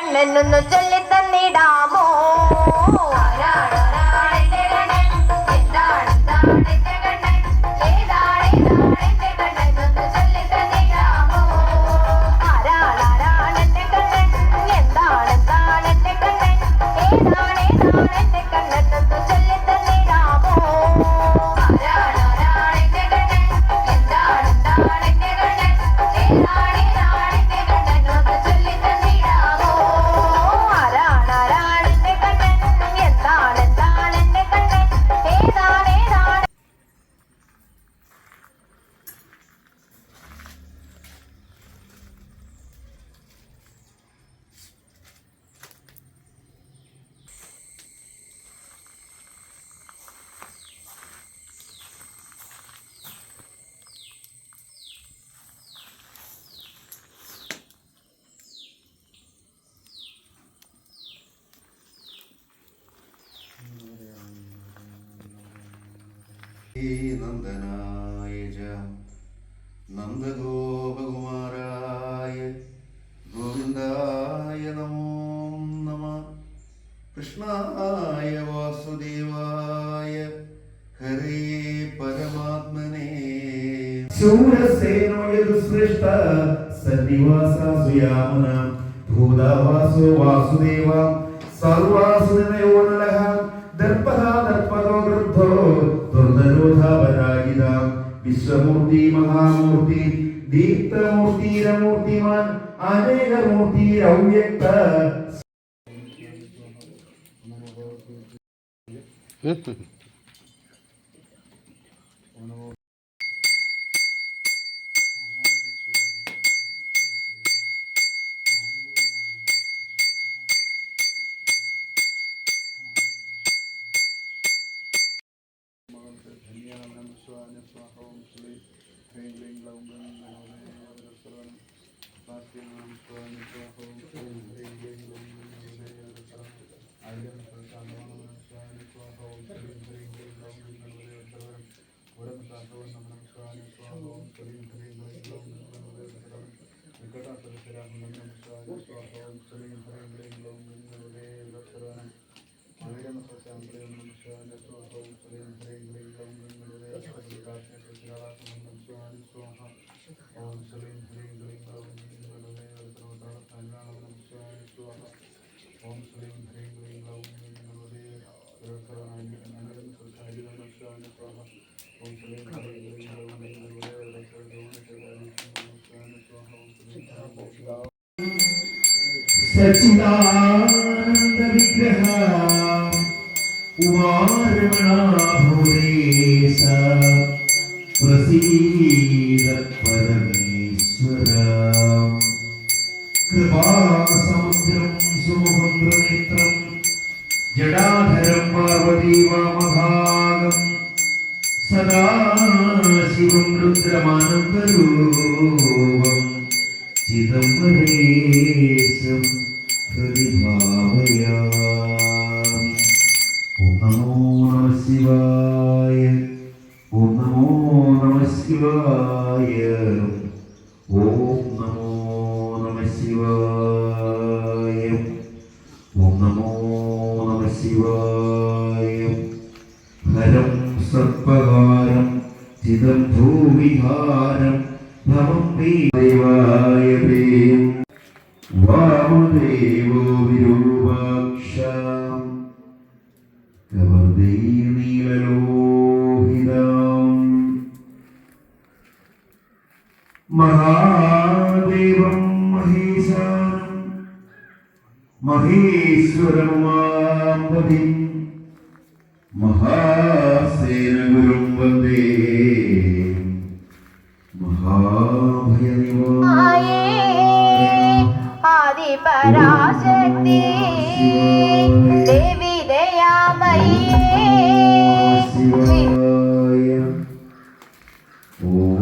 കണ്ണനൊന്നു ചൊല്ലി തന്നിടാമോ നന്ദനായ നന്ദഗോപകുമാരായ ഗോവിന്ദായ നമോ നമ. കൃഷ്ണായ വാസുദേവായ ഹരേ പരമാത്മനേ. ശൂരസേനോ യദുസൃഷ്ട സന്നിവാസാസുയാമന ഭൂതാവാസോ വാസുദേവ. സർവാസുരനയോ നലഃ ദർപ്പഃ ദർപ്പതോ വൃദ്ധോ വിശ്വമൂർത്തി മഹാമൂർത്തി स्वाहा ओम श्री ह्रीं लीं लौं गं नमोदयसरं स्वास्थ्यनां स्वामि स्वाहा ओम श्री ह्रीं लीं लौं गं नमोदयसरं आयुर्वेदं प्रसादं स्वामि स्वाहा ओम श्री ह्रीं लीं लौं गं नमोदयसरं वरं साधवं नमनं स्वामि स्वाहा ओम श्री ह्रीं लीं लौं गं नमोदयसरं विकटासरसिरां नमनं स्वामि स्वाहा ओम श्री ह्रीं लीं लौं गं नमोदयसरं सच्चिदानंद विग्रह। ഉമാരമണാഭൂരേശ പ്രസീദ പരമേശ്വര. കൃപാസമുദ്രം സുമുഖന്ദ്രനേത്രം ജടാധരം പാർവതീവാമഭാഗം സദാശിവം രുദ്രമാനന്ദരൂപം. ചിദംബരേശം ഹൃദി ഹരം സർപ്പഹാരം ചിദം ഭൂവിഹാരം ഭവം ദേവായ ദേവം വാമദേവോ വിരൂപാക്ഷാം. കവർദീനീലലോഹിതാം മഹാദേവം മഹേശാനം. മഹേശ്വരമാമ്പതിം മഹാസേനഗുരും ആദി പരാശക്തി ദേവി ദയാമയേ ഓ